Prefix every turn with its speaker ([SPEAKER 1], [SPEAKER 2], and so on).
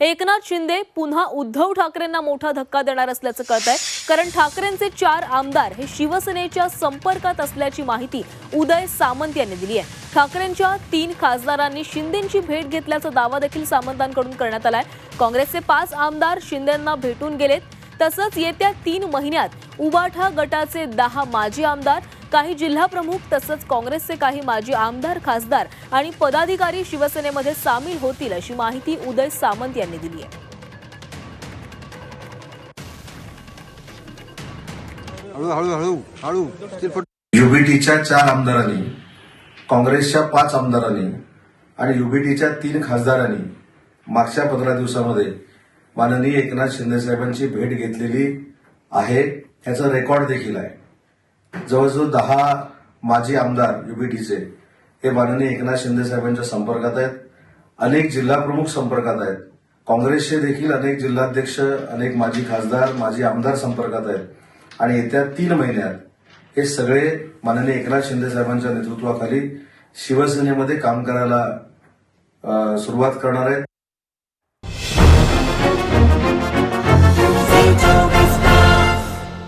[SPEAKER 1] एकनाथ शिंदे पुन्हा उद्धव ठाकरेंना मोठा धक्का देणार असल्याचं कळत आहे कारण ठाकरेंचे चार आमदार हे शिवसेनेच्या संपर्कात असल्याची माहिती उदय सामंत यांनी दिली आहे. ठाकरेंच्या तीन खासदारांनी शिंदेंची भेट घेतल्याचा दावा देखील सामंतांकडून करण्यात आलाय. काँग्रेसचे पाच आमदार शिंदेंना भेटून गेलेत. तसंच येत्या तीन महिन्यात उबाठा गटाचे दहा माजी आमदार काही जिल्हा प्रमुख तसंच काँग्रेसचे काही माजी आमदार खासदार आणि पदाधिकारी शिवसेनेमध्ये सामील होतील अशी माहिती उदय सामंत यांनी दिली आहे.
[SPEAKER 2] हळू हळू हळू हळू. चिरफट
[SPEAKER 3] युबीटीच्या चार आमदारांनी काँग्रेसच्या पाच आमदारांनी आणि युबीटीच्या तीन खासदारांनी मागच्या पंधरा दिवसामध्ये माननीय एकनाथ शिंदे साहेबांची भेट घेतलेली आहे. याचा रेकॉर्ड देखील आहे. जवळजवळ दहा माजी आमदार युबीटीचे हे माननीय एकनाथ शिंदे साहेबांच्या संपर्कात आहेत. अनेक जिल्हा प्रमुख संपर्कात आहेत. काँग्रेसचे देखील अनेक जिल्हाध्यक्ष अनेक माजी खासदार माजी आमदार संपर्कात आहेत. आणि येत्या तीन महिन्यात हे सगळे माननीय एकनाथ शिंदे साहेबांच्या नेतृत्वाखाली शिवसेनेमध्ये काम करायला सुरुवात करणार आहेत.